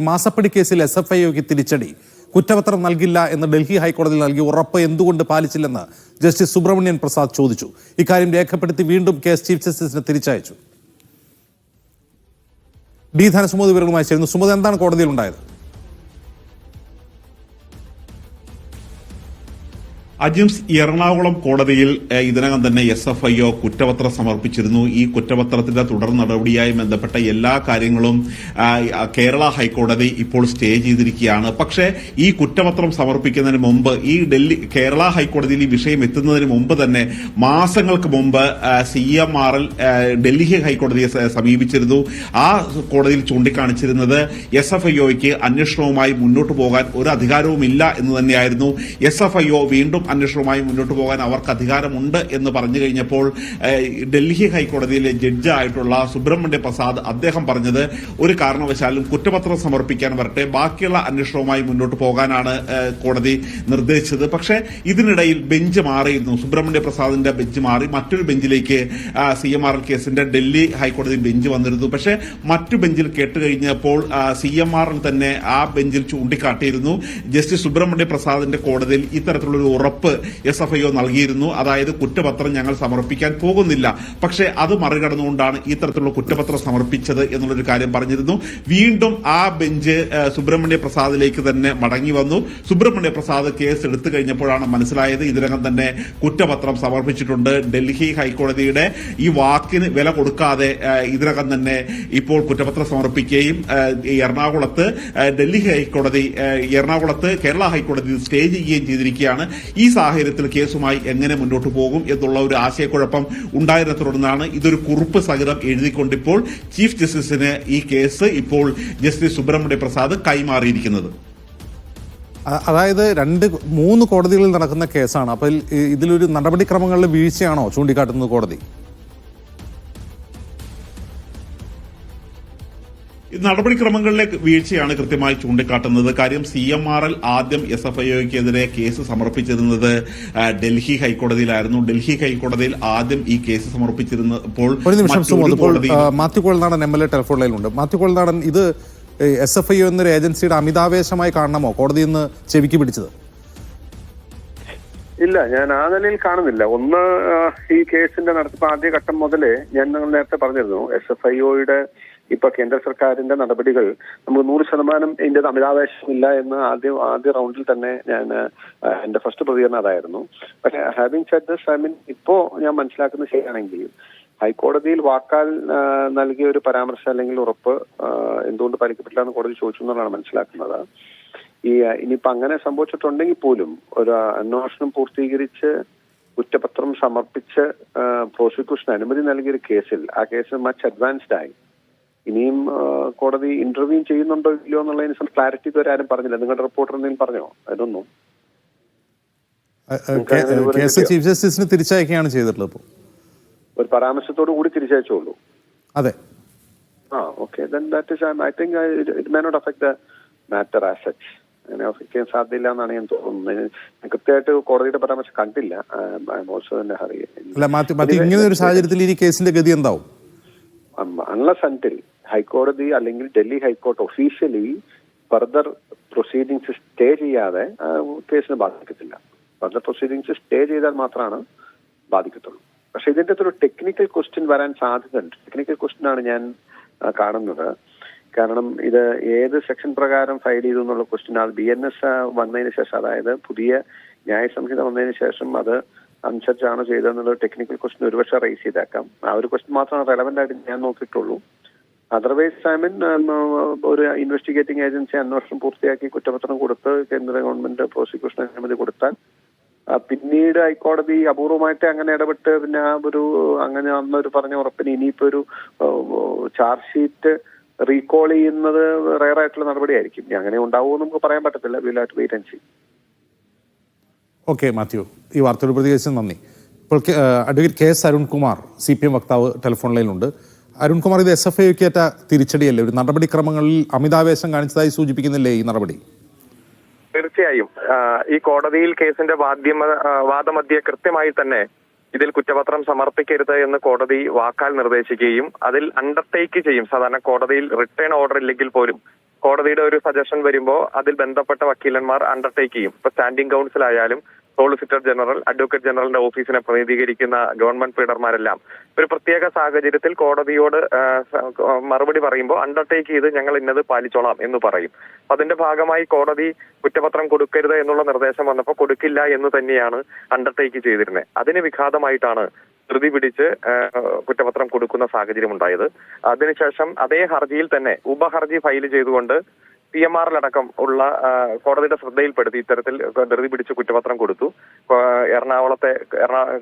മാസപ്പടി കേസിൽ S F ഐക്ക് തിരിച്ചടി. കുറ്റപത്രം നൽകില്ല എന്ന് ഡൽഹി ഹൈക്കോടതിയിൽ നൽകി ഉറപ്പ് എന്തുകൊണ്ട് പാലിച്ചില്ലെന്ന് ജസ്റ്റിസ് സുബ്രഹ്മണ്യൻ പ്രസാദ് ചോദിച്ചു. ഇക്കാര്യം രേഖപ്പെടുത്തി വീണ്ടും കേസ് ചീഫ് ജസ്റ്റിസിന് തിരിച്ചയച്ചു. ഡി ധനസുമതി വിവരങ്ങളുമായി ചേരുന്നു. സുമത് എന്താണ് കോടതിയിൽ ഉണ്ടായത്? അജിംസ് എറണാകുളം കോടതിയിൽ ഇതിനകം തന്നെ എസ് എഫ് ഐ ഒ കുറ്റപത്രം സമർപ്പിച്ചിരുന്നു. ഈ കുറ്റപത്രത്തിന്റെ തുടർ നടപടിയായി ബന്ധപ്പെട്ട എല്ലാ കാര്യങ്ങളും കേരള ഹൈക്കോടതി ഇപ്പോൾ സ്റ്റേ ചെയ്തിരിക്കുകയാണ്. പക്ഷേ ഈ കുറ്റപത്രം സമർപ്പിക്കുന്നതിന് മുമ്പ് ഈ ഡൽഹി കേരള ഹൈക്കോടതിയിൽ ഈ വിഷയം എത്തുന്നതിന് മുമ്പ് തന്നെ മാസങ്ങൾക്ക് മുമ്പ് C M R L Delhi ഹൈക്കോടതിയെ സമീപിച്ചിരുന്നു. ആ കോടതിയിൽ ചൂണ്ടിക്കാണിച്ചിരുന്നത് എസ് എഫ് ഐ ഒക്ക് അന്വേഷണവുമായി മുന്നോട്ട് പോകാൻ ഒരു അധികാരവുമില്ല എന്ന് തന്നെയായിരുന്നു. എസ് എഫ് ഐ ഒ വീണ്ടും അന്വേഷണവുമായി മുന്നോട്ട് പോകാൻ അവർക്ക് അധികാരമുണ്ട് എന്ന് പറഞ്ഞു കഴിഞ്ഞപ്പോൾ ഡൽഹി ഹൈക്കോടതിയിലെ ജഡ്ജായിട്ടുള്ള സുബ്രഹ്മണ്യ പ്രസാദ് അദ്ദേഹം പറഞ്ഞത് ഒരു കാരണവശാലും കുറ്റപത്രം സമർപ്പിക്കാൻ വരട്ടെ ബാക്കിയുള്ള അന്വേഷണവുമായി മുന്നോട്ട് പോകാനാണ് കോടതി നിർദ്ദേശിച്ചത്. പക്ഷേ ഇതിനിടയിൽ ബെഞ്ച് മാറിയിരുന്നു. സുബ്രഹ്മണ്യ പ്രസാദിന്റെ ബെഞ്ച് മാറി. മറ്റൊരു ബെഞ്ചിലേക്ക് സി എം ആർ കേസിന്റെ ഡൽഹി ഹൈക്കോടതി ബെഞ്ച് വന്നിരുന്നു. പക്ഷേ മറ്റു ബെഞ്ചിൽ കേട്ടുകഴിഞ്ഞപ്പോൾ സി എം ആർ തന്നെ ആ ബെഞ്ചിൽ ചൂണ്ടിക്കാട്ടിയിരുന്നു. ജസ്റ്റിസ് സുബ്രഹ്മണ്യ പ്രസാദിന്റെ കോടതിയിൽ ഇത്തരത്തിലുള്ള ഒരു ഉറപ്പ് എസ് എഫ് ഐ ഒ നൽകിയിരുന്നു. അതായത് കുറ്റപത്രം ഞങ്ങൾ സമർപ്പിക്കാൻ പോകുന്നില്ല. പക്ഷേ അത് മറികടന്നുകൊണ്ടാണ് ഇത്തരത്തിലുള്ള കുറ്റപത്രം സമർപ്പിച്ചത് എന്നുള്ളൊരു കാര്യം പറഞ്ഞിരുന്നു. വീണ്ടും ആ ബെഞ്ച് സുബ്രഹ്മണ്യ പ്രസാദിലേക്ക് തന്നെ മടങ്ങി വന്നു. സുബ്രഹ്മണ്യ പ്രസാദ് കേസ് എടുത്തു കഴിഞ്ഞപ്പോഴാണ് മനസ്സിലായത് ഇതിനകം തന്നെ കുറ്റപത്രം സമർപ്പിച്ചിട്ടുണ്ട്. ഡൽഹി ഹൈക്കോടതിയുടെ ഈ വാക്കിന് വില കൊടുക്കാതെ ഇതിനകം തന്നെ ഇപ്പോൾ കുറ്റപത്രം സമർപ്പിക്കുകയും എറണാകുളത്ത് ഡൽഹി ഹൈക്കോടതി എറണാകുളത്ത് കേരള ഹൈക്കോടതി സ്റ്റേ ചെയ്യുകയും ചെയ്തിരിക്കുകയാണ്. ഈ സാഹചര്യത്തിൽ കേസുമായി എങ്ങനെ മുന്നോട്ട് പോകും എന്നുള്ള ഒരു ആശയക്കുഴപ്പം ഉണ്ടായതിനെ തുടർന്നാണ് ഇതൊരു കുറിപ്പ് സഹിതം എഴുതിക്കൊണ്ടിപ്പോൾ ചീഫ് ജസ്റ്റിസിന് ഈ കേസ് ഇപ്പോൾ ജസ്റ്റിസ് സുബ്രഹ്മണ്യ പ്രസാദ് കൈമാറിയിരിക്കുന്നത്. അതായത് രണ്ട് മൂന്ന് കോടതികളിൽ നടക്കുന്ന കേസാണ്. അപ്പോൾ ഇതിലൊരു നടപടിക്രമങ്ങളിലെ വീഴ്ചയാണോ ചൂണ്ടിക്കാട്ടുന്നത് കോടതി? നടപടിക്രമങ്ങളിലെ വീഴ്ചയാണ് കൃത്യമായി ചൂണ്ടിക്കാട്ടുന്നത്. കാര്യം സി എം ആർ എൽ ആദ്യം എസ് എഫ് ഐക്കെതിരെ കേസ് സമർപ്പിച്ചിരുന്നത് ഡൽഹി ഹൈക്കോടതിയിലായിരുന്നു. ഡൽഹി ഹൈക്കോടതിയിൽ ആദ്യം ഈ കേസ് സമർപ്പിച്ചിരുന്നപ്പോൾ കോടതിയിൽ- Mathew Kuzhalnadan M L A telephone ലൈനിലുണ്ട്. Mathew Kuzhalnadan ഇത് എസ് എഫ് ഐ എന്നൊരു ഏജൻസിയുടെ അമിതാവേശമായി കാണണമോ? കോടതി ഇന്ന് ചെവിക്ക് പിടിച്ചത്? ഇല്ല ഞാൻ ആ നിലയിൽ കാണുന്നില്ല. ഒന്ന് ഈ കേസിന്റെ നടത്തിപ്പ് ആദ്യ ഘട്ടം മുതലേ ഞാൻ നിങ്ങൾ നേരത്തെ പറഞ്ഞിരുന്നു. എസ് എഫ് ഐ ഒയുടെ ഇപ്പൊ കേന്ദ്ര സർക്കാരിന്റെ നടപടികൾ നമുക്ക് നൂറ് ശതമാനം ഇതിന്റെ അമിതാവേശമില്ല എന്ന് ആദ്യം ആദ്യ റൗണ്ടിൽ തന്നെ ഞാൻ എന്റെ ഫസ്റ്റ് പ്രതികരണം അതായിരുന്നു. പക്ഷെ having set this I mean ഇപ്പോ ഞാൻ മനസ്സിലാക്കുന്നത് ശരിയാണെങ്കിൽ ഹൈക്കോടതിയിൽ വാക്കാൽ നൽകിയ ഒരു പരാമർശം അല്ലെങ്കിൽ ഉറപ്പ് എന്തുകൊണ്ട് പാലിക്കപ്പെട്ടില്ല എന്ന് കോടതി ചോദിച്ചു എന്നുള്ളതാണ് മനസ്സിലാക്കുന്നത്. ഈ ഇനിയിപ്പോ അങ്ങനെ സംഭവിച്ചിട്ടുണ്ടെങ്കിൽ പോലും ഒരു അന്വേഷണം പൂർത്തീകരിച്ച് കുറ്റപത്രം സമർപ്പിച്ച് പ്രോസിക്യൂഷൻ അനുമതി നൽകിയ ഒരു കേസിൽ ആ കേസ് മച്ച് അഡ്വാൻസ്ഡ് ആയി. ഇനിയും കോടതി ഇന്റർവ്യൂ ചെയ്യുന്നുണ്ടോ ഇല്ലയോ എന്നുള്ളതിന് ക്ലാരിറ്റി ഇതുവരെ ആരും പറഞ്ഞില്ല. നിങ്ങളുടെ റിപ്പോർട്ടർ എന്തെങ്കിലും പറഞ്ഞോ? അതൊന്നും ആ, ആ, കേസ് ചീഫ് ജസ്റ്റിസിന് തിരിച്ചയക്കുകയാണ് ചെയ്തിട്ടുള്ളത് ഇപ്പോൾ ഒരു പരാമർശത്തോടു കൂടി തിരിച്ചയച്ചോളൂ. അതെ. ആ okay then that is I think it may not affect the matter as such അങ്ങനെ അഫക്ട് സാധ്യതയില്ല എന്നാണ് ഞാൻ തോന്നുന്നത്. ഞാൻ കൃത്യമായിട്ട് കോടതിയുടെ പരാമർശം കണ്ടില്ല. ഐ ഓൾസോ ഇൻ ഹറി അല്ല മാത്യു മാത്യു ഇങ്ങനെ ഒരു സാഹചര്യത്തിൽ ഈ കേസിന്റെ ഗതി എന്താവും? അൺലസ് അന്റിൽ ഹൈക്കോടതി അല്ലെങ്കിൽ Delhi high court officially further proceedings stay ചെയ്യാതെ കേസിനെ ബാധിക്കത്തില്ല. ഫർദർ പ്രൊസീഡിങ്സ് സ്റ്റേ ചെയ്താൽ മാത്രമാണ് ബാധിക്കത്തുള്ളൂ. പക്ഷെ ഇതിന്റെ അകത്തൊരു ടെക്നിക്കൽ ക്വസ്റ്റ്യൻ വരാൻ സാധ്യതയുണ്ട് ടെക്നിക്കൽ ക്വസ്റ്റ്യൻ ആണ് ഞാൻ കാണുന്നത്. കാരണം ഇത് ഏത് സെക്ഷൻ പ്രകാരം ഫയൽ ചെയ്തു എന്നുള്ള ക്വസ്റ്റ്യൻ അത് ബി എൻ എസ് വന്നതിന് ശേഷം അതായത് പുതിയ ന്യായ സംഹിത വന്നതിന് ശേഷം അത് അനുസരിച്ചാണ് ചെയ്തതെന്നുള്ള ടെക്നിക്കൽ ക്വസ്റ്റ്യൻ ഒരുപക്ഷെ റേസ് ചെയ്തേക്കാം. ആ ഒരു ക്വസ്റ്റ്യൻ മാത്രമാണ് റെലവെന്റ് ആയിട്ട് ഞാൻ നോക്കിയിട്ടുള്ളൂ. അതർവൈസ് ഐ മീൻ ഒരു ഇൻവെസ്റ്റിഗേറ്റിംഗ് ഏജൻസി അന്വേഷണം പൂർത്തിയാക്കി കുറ്റപത്രം കൊടുത്ത് കേന്ദ്ര ഗവൺമെന്റ് പ്രോസിക്യൂഷൻ അനുമതി കൊടുത്താൽ പിന്നീട് ഹൈക്കോടതി അപൂർവമായിട്ട് അങ്ങനെ ഇടപെട്ട് പിന്നെ ഒരു അങ്ങനെ അന്നൊരു പറഞ്ഞ ഉറപ്പിന് ഇനിയിപ്പോ ഒരു ചാർജ് ഷീറ്റ് റീകോൾ ചെയ്യുന്നത് റയർ ആയിട്ടുള്ള നടപടിയായിരിക്കും. ഇനി അങ്ങനെ ഉണ്ടാവുമോ നമുക്ക് പറയാൻ പറ്റത്തില്ല. Will wait and see wait and see okay Mathew ഈ വാർത്തയോട് പ്രതികരിച്ചത് നന്ദി. ഇപ്പോൾ advocate K S Arunkumar C P M വക്താവ് ടെലിഫോൺ ലൈനിലുണ്ട് അരുൺകുമാർ ഇത് എസ് എഫ് ഐക്ക് ഏറ്റ തിരിച്ചടിയല്ലേ? ഒരു നടപടിക്രമങ്ങളിൽ അമിതാവേശം കാണിച്ചതായി സൂചിപ്പിക്കുന്നില്ലേ ഈ നടപടി? തീർച്ചയായും. ഈ കോടതിയിൽ കേസിന്റെ വാദ്യമ വാദമധ്യ കൃത്യമായി തന്നെ ഇതിൽ കുറ്റപത്രം സമർപ്പിക്കരുത് എന്ന് കോടതി വാക്കാൽ നിർദ്ദേശിക്കുകയും അതിൽ അണ്ടർടേക്ക് ചെയ്യും. സാധാരണ കോടതിയിൽ റിട്ടേൺ ഓർഡർ ഇല്ലെങ്കിൽ പോലും കോടതിയുടെ ഒരു സജഷൻ വരുമ്പോൾ അതിൽ ബന്ധപ്പെട്ട വക്കീലന്മാർ അണ്ടർടേക്ക് ചെയ്യും. ഇപ്പൊ സ്റ്റാൻഡിംഗ് കൗൺസിൽ ആയാലും സോളിസിറ്റർ ജനറൽ അഡ്വക്കേറ്റ് ജനറലിന്റെ ഓഫീസിനെ പ്രതിനിധീകരിക്കുന്ന ഗവൺമെന്റ് ഫീഡർമാരെല്ലാം ഒരു പ്രത്യേക സാഹചര്യത്തിൽ കോടതിയോട് മറുപടി പറയുമ്പോൾ അണ്ടർടേക്ക് ചെയ്ത് ഞങ്ങൾ ഇന്നത് പാലിച്ചോളാം എന്ന് പറയും. അതിന്റെ ഭാഗമായി കോടതി കുറ്റപത്രം കൊടുക്കരുത് എന്നുള്ള നിർദ്ദേശം വന്നപ്പോൾ കൊടുക്കില്ല എന്ന് തന്നെയാണ് അണ്ടർടേക്ക് ചെയ്തിരുന്നത് അതിന് വിഘാതമായിട്ടാണ് ധൃതി പിടിച്ച് കുറ്റപത്രം കൊടുക്കുന്ന സാഹചര്യം ഉണ്ടായത് അതിനുശേഷം അതേ ഹർജിയിൽ തന്നെ ഉപഹർജി ഫയൽ ചെയ്തുകൊണ്ട് പി എം ആറിലടക്കം ഉള്ള കോടതിയുടെ ശ്രദ്ധയിൽപ്പെടുത്തി ഇത്തരത്തിൽ ധൃതി പിടിച്ച് കുറ്റപത്രം കൊടുത്തു. എറണാകുളത്തെ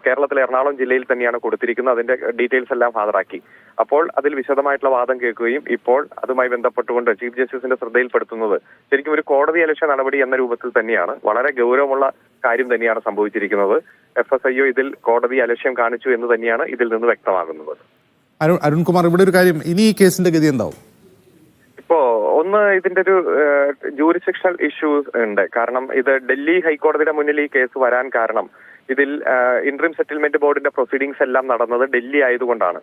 കേരളത്തിലെ എറണാകുളം ജില്ലയിൽ തന്നെയാണ് കൊടുത്തിരിക്കുന്നത്. അതിന്റെ ഡീറ്റെയിൽസ് എല്ലാം ഹാജരാക്കി. അപ്പോൾ അതിൽ വിശദമായിട്ടുള്ള വാദം കേൾക്കുകയും ഇപ്പോൾ അതുമായി ബന്ധപ്പെട്ടുകൊണ്ട് ചീഫ് ജസ്റ്റിസിന്റെ ശ്രദ്ധയിൽപ്പെടുത്തുന്നത് ശരിക്കും ഒരു കോടതി അലക്ഷ്യ നടപടി എന്ന രൂപത്തിൽ തന്നെയാണ്. വളരെ ഗൗരവമുള്ള കാര്യം തന്നെയാണ് സംഭവിച്ചിരിക്കുന്നത്. എഫ് എസ് ഐ ഇതിൽ കോടതി അലക്ഷ്യം കാണിച്ചു എന്ന് തന്നെയാണ് ഇതിൽ നിന്ന് വ്യക്തമാകുന്നത്. അരുൺ അരുൺകുമാർ ഇവിടെ ഒരു കാര്യം. ഇനി ഈ കേസിന്റെ ഗതി എന്താവും? ഒന്ന് ഇതിന്റെ ഒരു ജൂറിസ്ഡിക്ഷണൽ ഇഷ്യൂസ് ഉണ്ട്. കാരണം ഇത് ഡൽഹി ഹൈക്കോടതിയുടെ മുന്നിൽ ഈ കേസ് വരാൻ കാരണം ഇതിൽ ഇന്ററിം സെറ്റിൽമെന്റ് ബോർഡിന്റെ പ്രൊസീഡിങ്സ് എല്ലാം നടന്നത് ഡൽഹി ആയതുകൊണ്ടാണ്.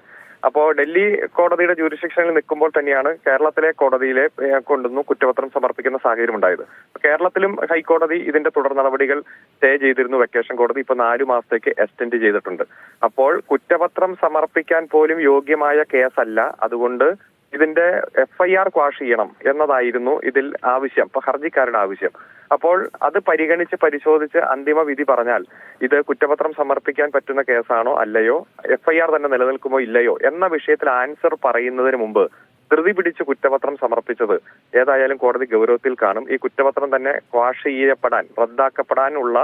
അപ്പോ ഡൽഹി കോടതിയുടെ ജൂറിസ്ഡിക്ഷനിൽ നിൽക്കുമ്പോൾ തന്നെയാണ് കേരളത്തിലെ കോടതിയിലെ കൊണ്ടുവന്നു കുറ്റപത്രം സമർപ്പിക്കുന്ന സാഹചര്യം ഉണ്ടായത് കേരളത്തിലും ഹൈക്കോടതി ഇതിന്റെ തുടർ നടപടികൾ സ്റ്റേ ചെയ്തിരുന്നു. വെക്കേഷൻ കോടതി ഇപ്പൊ നാലു മാസത്തേക്ക് എക്സ്റ്റെൻഡ് ചെയ്തിട്ടുണ്ട്. അപ്പോൾ കുറ്റപത്രം സമർപ്പിക്കാൻ പോലും യോഗ്യമായ കേസല്ല. അതുകൊണ്ട് ഇതിന്റെ എഫ്ഐആർ ക്വാഷ് ചെയ്യണം എന്നതായിരുന്നു ഇതിൽ ആവശ്യം ഹർജിക്കാരുടെ ആവശ്യം. അപ്പോൾ അത് പരിഗണിച്ച് പരിശോധിച്ച് അന്തിമ വിധി പറഞ്ഞാൽ ഇത് കുറ്റപത്രം സമർപ്പിക്കാൻ പറ്റുന്ന കേസാണോ അല്ലയോ എഫ്ഐആർ തന്നെ നിലനിൽക്കുമോ ഇല്ലയോ എന്ന വിഷയത്തിൽ ആൻസർ പറയുന്നതിന് മുമ്പ് ധൃതി പിടിച്ച് കുറ്റപത്രം സമർപ്പിച്ചത് ഏതായാലും കോടതി ഗൗരവത്തിൽ കാണും. ഈ കുറ്റപത്രം തന്നെ ക്വാഷ് ചെയ്യപ്പെടാൻ റദ്ദാക്കപ്പെടാനുള്ള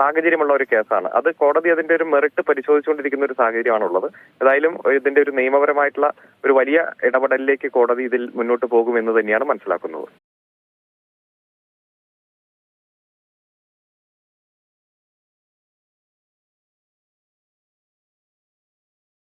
സാഹചര്യമുള്ള ഒരു കേസാണ്. അത് കോടതി അതിന്റെ ഒരു മെറിറ്റ് പരിശോധിച്ചുകൊണ്ടിരിക്കുന്ന ഒരു സാഹചര്യമാണുള്ളത്. ഏതായാലും ഇതിന്റെ ഒരു നിയമപരമായിട്ടുള്ള ഒരു വലിയ ഇടപെടലിലേക്ക് കോടതി ഇതിൽ മുന്നോട്ട് പോകുമെന്ന് തന്നെയാണ് മനസ്സിലാക്കുന്നത്.